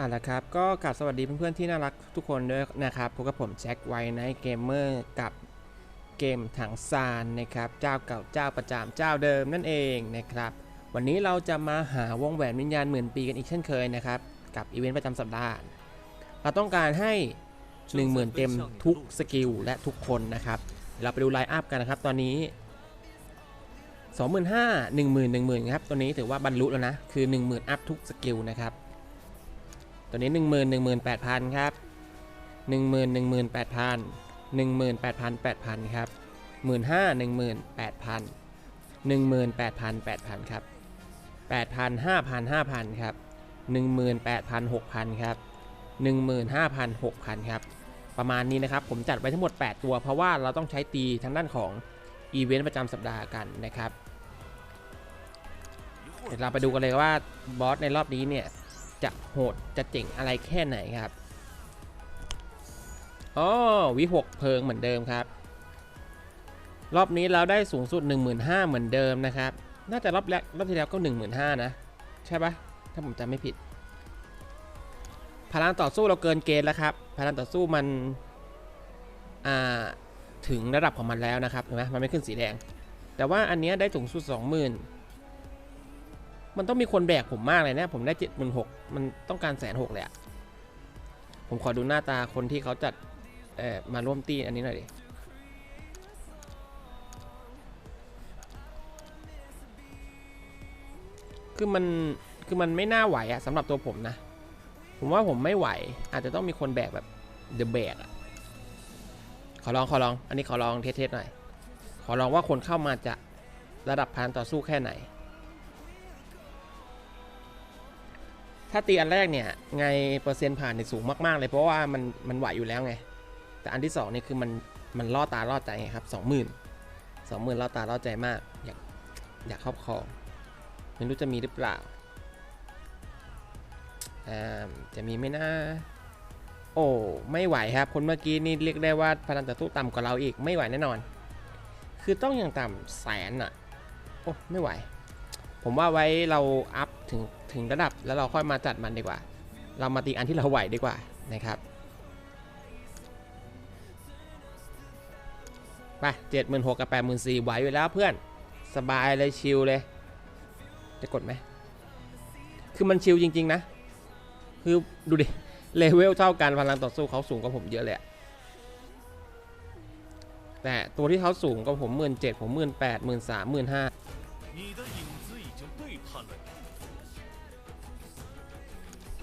อ่าละครับ ก็กลับสวัสดีเพื่อนๆที่น่ารักทุกคนด้วยนะครับพบกับผมแจ็คไวไนท์เกมเมอร์กับเกมถังซานนะครับ เจ้าเก่าเจ้าประจำเจ้าเดิมนั่นเองนะครับ วันนี้เราจะมาหาวงแหวนวิญญาณหมื่นปีกันอีกเช่นเคยนะครับ กับอีเวนต์ประจำสัปดาห์ เราต้องการให้ 10,000 เต็มทุกสกิลและทุกคนนะครับ เราไปดูไลน์อัพกันนะครับตอนนี้ 25,000 10,000 10,000ครับตัวนี้ถือว่าบรรลุแล้วนะคือ 10,000 อัพทุกสกิลนะครับ ตัวนี้ 10,000 18,000 ครับ 10,000 18,000 18,000 8,000 ครับ 15 18,000 18,000 8,000 ครับ 8,000 5,000 5,000 ครับ 18,000 6,000 ครับ 15,000 6,000 ครับ ประมาณนี้นะครับ ผมจัดไว้ทั้งหมด 8 ตัว เพราะว่าเราต้องใช้ตีทางด้านของอีเวนต์ประจำสัปดาห์กันนะครับ เดี๋ยวเราไปดูกันเลยว่าบอสในรอบนี้เนี่ย จะโหดจะเจ๋งอะไรแค่ไหนครับอ๋อวิหกเพลิงเหมือนเดิมครับ รอบนี้เราได้สูงสุด 15,000เหมือนเดิมนะครับ น่าจะรอบแรกรอบที่แล้วก็ 15,000นะ ใช่ปะถ้าผมจำไม่ผิด พลังต่อสู้เราเกินเกณฑ์แล้วครับ พลังต่อสู้มันอ่าถึงระดับของมันแล้วนะครับเห็นไหมมันไม่ขึ้นสีแดง แต่ว่าอันนี้ได้สูงสุด 20,000 มันต้องมีคนแบกผมมากเลยเนี่ยผมได้เจ็ดหมื่นหกมันต้องการแสนหกเลยอะผมขอดูหน้าตาคนที่เขาจัดเอ่อมาร่วมตีอันนี้หน่อยดิคือมันคือมันไม่น่าไหวอะสำหรับตัวผมนะ ผมว่าผมไม่ไหว อาจจะต้องมีคนแบกแบบเดอะแบกอะขอลองขอลอง อันนี้ขอลองเทสๆหน่อย ขอลองว่าคนเข้ามาจะระดับพานต่อสู้แค่ไหน ถ้าตีอันแรกเนี่ยไงเปอร์เซ็นต์ผ่านเนี่ยสูงมากๆเลยเพราะว่ามันมันไหวอยู่แล้วไง แต่อันที่สองนี่คือมันมันล่อตาล่อใจไงครับสองหมื่นสองหมื่นล่อตาล่อใจมากอยากอยากครอบครองไม่รู้จะมีหรือเปล่าจะมีไหมนะโอ้ไม่ไหวครับคนเมื่อกี้นี่เรียกได้ว่าพลังต่อสู้ต่ำกว่าเราอีกไม่ไหวแน่นอน คือต้องอย่างต่ำแสนอะโอ้ไม่ไหว ผมว่าไว้เราอัพถึงถึงระดับแล้วเราค่อยมาจัดมันดีกว่า เรามาตีอันที่เราไหวดีกว่านะครับไปเจ็ดหมื่นหกกับแปดหมื่นสี่ไหวอยู่แล้วเพื่อนสบายเลยชิลเลย จะกดไหม คือมันชิลจริง ๆ นะ คือดูดิ เลเวลเท่ากันพลังต่อสู้เขาสูงกว่าผมเยอะเลยแต่ตัวที่เขาสูงกว่าผมหมื่นเจ็ดผมหมื่นแปดหมื่นสามหมื่นห้า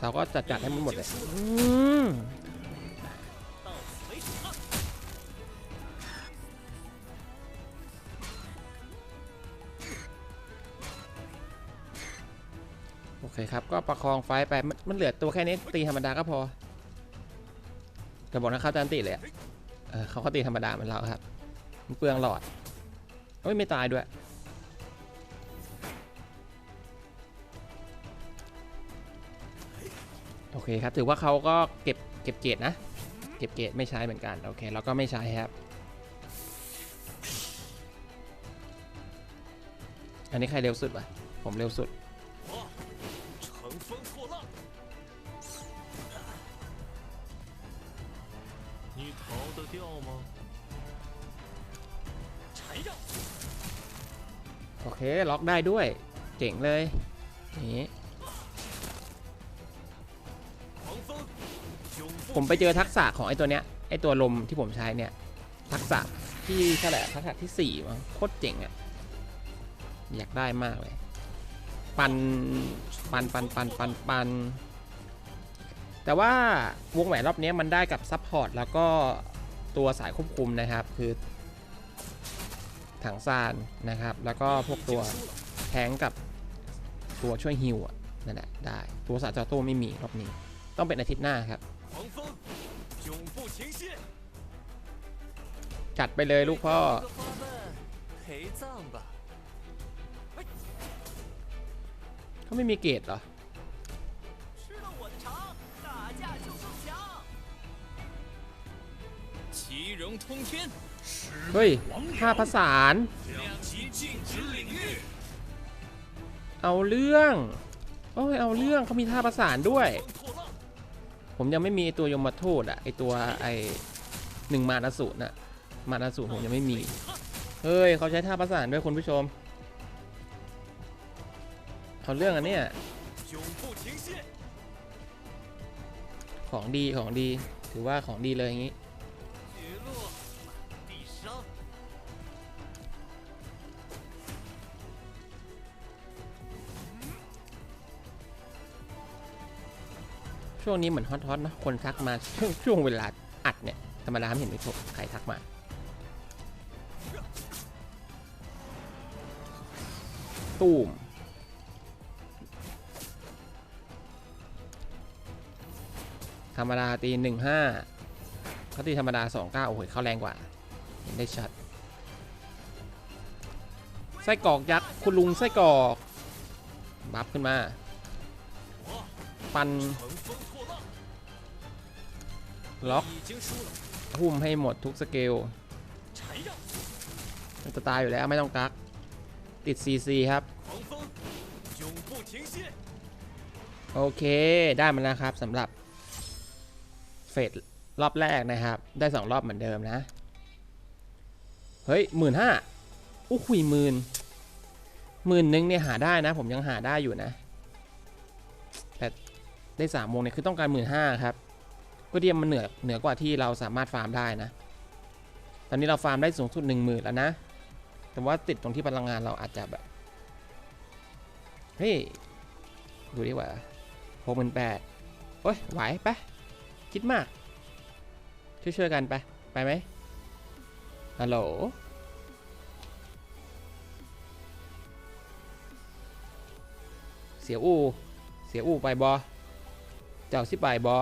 เราก็จัดจัดให้มันหมดเลยโอเคครับ ก็ประคองไฟไป มันเหลือตัวแค่นี้ตีธรรมดาก็พอแต่บอกนะเขาจันติเลยเเขาก็ตีธรรมดาเหมือนเราครับ มันเปลืองหลอดเอ้ไม่ตายด้วย โอเคครับ ถือว่าเขาก็เก็บเก็บเกรดนะ เก็บเกรดไม่ใช้เหมือนกัน โอเคเราก็ไม่ใช้ครับ อันนี้ใครเร็วสุดวะผมเร็วสุด 我乘风破浪。你逃得掉吗？缠绕。 โอเค ล็อกได้ด้วย เจ๋งเลยอย่างนี้ ผมไปเจอทักษะของไอ้ตัวเนี้ยไอ้ตัวลมที่ผมใช้เนี่ย ทักษะที่เท่าไหร่ทักษะที่สี่มั้งโคตรเจ๋งอะ่ะอยากได้มากเลย ปันปันปันปันปันปันแต่ว่าวงแหวนรอบนี้มันได้กับซัพพอร์ตแล้วก็ตัวสายควบคุมนะครับ คือถังซานนะครับ แล้วก็พวกตัวแทงกับตัวช่วยฮิวอะนั่นแหละได้ ตัวสาจอโต้ไม่มีรอบนี้ ต้องเป็นอาทิตย์หน้าครับ 狂风，永不停歇。 จัดไปเลยลูกพ่อ 个花瓣陪葬吧。 เขาไม่มีเกรดเหรอ 吃了我的肠，打架就更强。奇荣通天，十 เฮ้ยท่าผสาน 两极禁止领域。 เอาเรื่องโอ้ยเอาเรื่องเขามีท่าประสานด้วย 乘风破浪， ผมยังไม่มีตัวยมทูตอะไอตัวไอหนึ่งมานาสูตรนะมานาสูผมยังไม่มี เฮ้ยเขาใช้ท่าประสานด้วยคุณผู้ชมเขาเรื่องอันเนี้ยของดีของดีถือว่าของดีเลยอย่างนี้ ช่วงนี้เหมือนฮอตฮอตนะคนทักมาช่วงเวลาอัดเนี่ย ธรรมดาไม่เห็นไมีใครทักมาตูมธรรมดาตีหนึ่งห้าเขาตีธรรมดาสองเก้าโอ้โหเข้าแรงกว่า เห็นได้ชัด ไส้กรอกยักษ์คุณลุงไส้กรอก บัฟขึ้นมา ปัน ล็อกหุ้มให้หมดทุกสเกลจะตายอยู่แล้วไม่ต้องกัก ติด CC ครับ โอเค ได้มาแล้วครับสำหรับ เฟสรอบแรกนะครับ ได้ 2 รอบเหมือนเดิมนะ เฮ้ยหมื่นห้าอู้คุยหมื่นหมื่นนึงเนี่ยหาได้นะ ผมยังหาได้อยู่นะ แต่ได้สามโมงเนี่ยคือต้องการหมื่นห้าครับ ก็เดียมมันเหนือเหนือกว่าที่เราสามารถฟาร์มได้นะ ตอนนี้เราฟาร์มได้สูงสุดหนึ่งหมื่นแล้วนะ แต่ว่าติดตรงที่พลังงานเราอาจจะแบบ เฮ้ย ดูดีกว่าหกหมื่นแปดโอ้ย ไหวไปะคิดมาก ช่วยๆกันไป ไปไหมฮัลโหลเสียอูเสียอูไปบอเจ้าสิไปบอ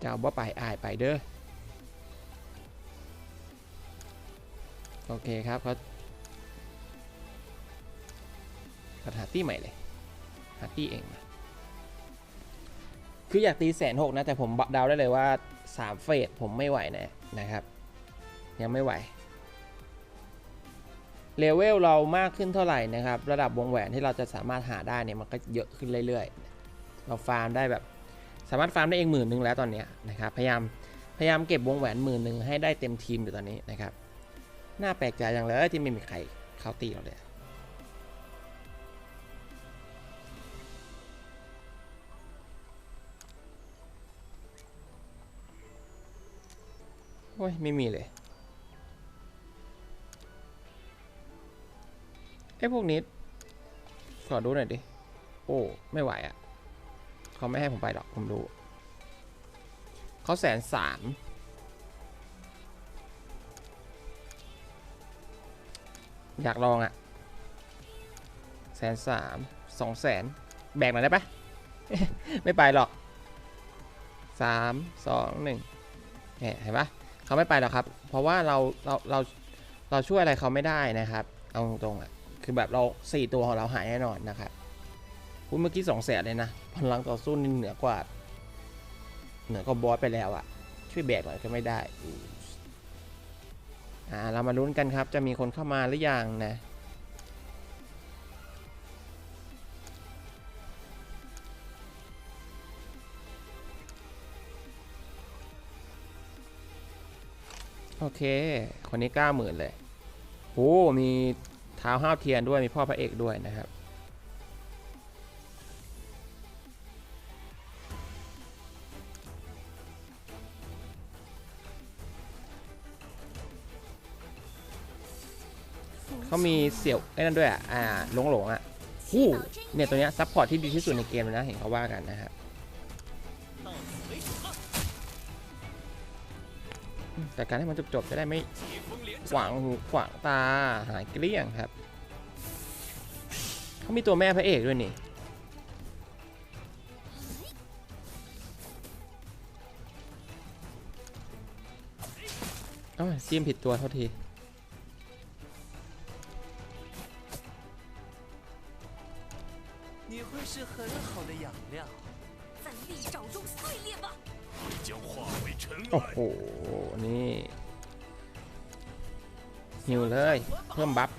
เจ้าบ่ไปอายไปเด้อโอเคครับเขาก็หาตี้ใหม่เลยหาตี้เองมาคืออยากตีแสนหกนะ แต่ผมเดาได้เลยว่า 3 เฟสผมไม่ไหวแน่นะครับ ยังไม่ไหวเลเวลเรามากขึ้นเท่าไหร่นะครับ ระดับวงแหวนที่เราจะสามารถหาได้เนี่ยมันก็เยอะขึ้นเรื่อยๆ เราฟาร์มได้แบบ สามารถฟาร์มได้เองหมื่นหนึ่งแล้วตอนนี้นะครับพยายามพยายามเก็บวงแหวนหมื่นหนึ่งให้ได้เต็มทีมอยู่ตอนนี้นะครับน่าแปลกใจอย่างเลยที่ไม่มีใครเข้าตีเราเลยโอ้ยไม่มีเลยไอ้พวกนี้ขอดูหน่อยดิ โอ้ ไม่ไหวอะ่ะ เขาไม่ให้ผมไปหรอกผมรู้เขาแสนสามอยากลองอะ่ะแสนสามสองแสนแบ่งหน่อยได้ปะไม่ไปหรอกสามสองหนึ่งเนี่ยเห็นปะเขาไม่ไปหรอกครับ เพราะว่าเราเราเราเราช่วยอะไรเขาไม่ได้นะครับ เอาตรงๆอะคือแบบเราสี่ตัวของเราหายแน่นอนนะครับ พูดเมื่อกี้สองแสนเลยนะ พลังต่อสู้นี่เหนือกว่า เหนือกว่าบอสไปแล้วอะช่วยแบกหน่อยก็ไม่ได้อืมอ่า เรามาลุ้นกันครับ จะมีคนเข้ามาหรือยังนะ โอเค คนนี้90,000เลย โอ้ มีเท้าห้าวเทียนด้วย มีพ่อพระเอกด้วยนะครับ เขามีเสี่ยวไอ้นั่นด้วยอะอ่าหลงหลงอะหู้เนี่ยตัวเนี้ยซัพพอร์ตที่ดีที่สุดในเกมนะ เห็นเขาว่ากันนะฮะแต่การให้มันจบๆจะได้ไม่ขวางหูขวางตาหายเกลี้ยงครับเขามีตัวแม่พระเอกด้วยนี่อ๋อจิ้มผิดตัวเท่าที 会是很好的养料，在利爪中碎裂吧！将化为尘 โอ้โห นี่ ฮิวเลย เพิ่มบัฟ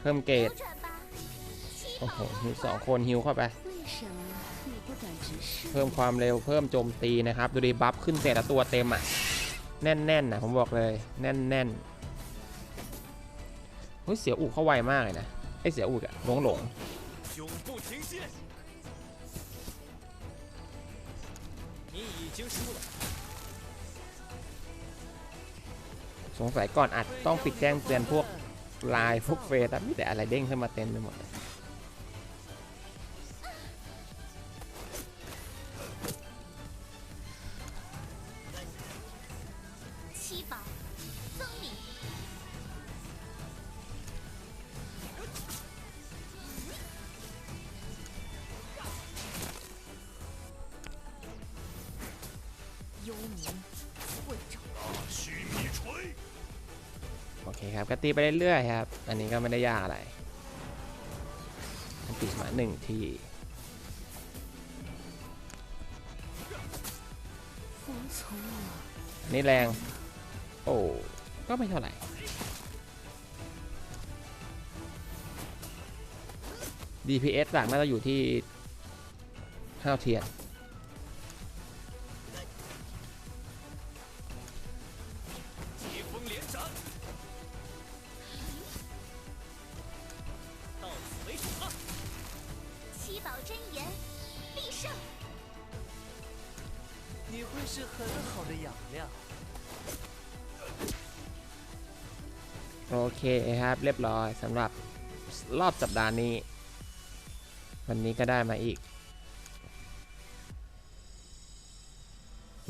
เพิ่มเกรด 转吧，七 โอ้โห 宝 ฮิวสองคนฮิวเข้าไป 为什么 เพิ่มความเร็วเพิ่มโจมตีนะครับ ดูดิบัฟขึ้นแต่ละตัวเต็มอ่ะ แน่นๆนะผมบอกเลย แน่นๆเฮ้ยเสียอูเข้าไวมากเลยนะไอเสียอูอะหลงหลง 永不停歇。你已经输了。 ๆสงสัยก่อนอัดต้องปิดแจ้งเตือนพวกไลน์พวกเฟซอะมีแต่อะไรเด้งขึ้นมาเต็มไปหมด คครับก็ตีไปเรื่อยๆครับ อันนี้ก็ไม่ได้ยากอะไรอัตีมาหนึ่งทีอันนี้แรง โอ้ก็ไม่เท่าไหร่ DPS หลักน่าจะอยู่ที่ห้าเทียน 会是很好的养料。 โอเคครับ เรียบร้อยสำหรับรอบสัปดาห์นี้ วันนี้ก็ได้มาอีก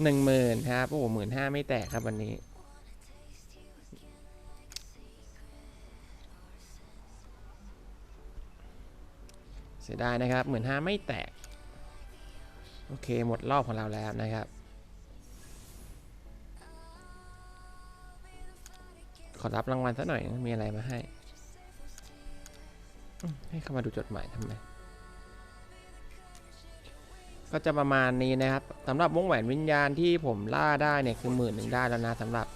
หนึ่งหมื่นครับ โอ้หมื่นห้าไม่แตกครับวันนี้ เสียดายนะครับหมื่นห้าไม่แตก โอเค หมดรอบของเราแล้วนะครับ ขอรับรางวัลสักหน่อย มีอะไรมาให้ ให้เข้ามาดูจดหมายทำไม ก็จะประมาณนี้นะครับสำหรับวงแหวนวิญญาณที่ผมล่าได้เนี่ยคือหมื่นหนึ่งได้แล้วนะสำหรับ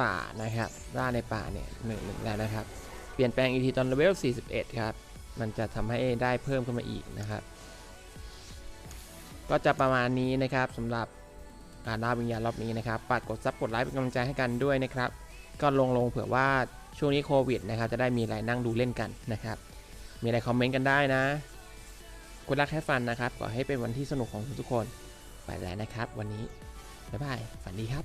ป่านะครับล่าในป่าเนี่ยหนึ่งหนึ่งแล้วนะครับ เปลี่ยนแปลงอีทีตอนเลเวล 41 ครับ มันจะทำให้ได้เพิ่มขึ้นมาอีกนะครับ ก็จะประมาณนี้นะครับสำหรับการล่าวิญญาณรอบนี้นะครับ ฝากกดซับกดไลค์เป็นกำลังใจให้กันด้วยนะครับ ก็ลงลงเผื่อว่าช่วงนี้โควิดนะครับจะได้มีอะไรนั่งดูเล่นกันนะครับ มีอะไรคอมเมนต์กันได้นะกุรักแค่ฟันนะครับขอให้เป็นวันที่สนุกของทุกคน ไปแล้วนะครับ วันนี้ บ๊ายบาย ฝันดีครับ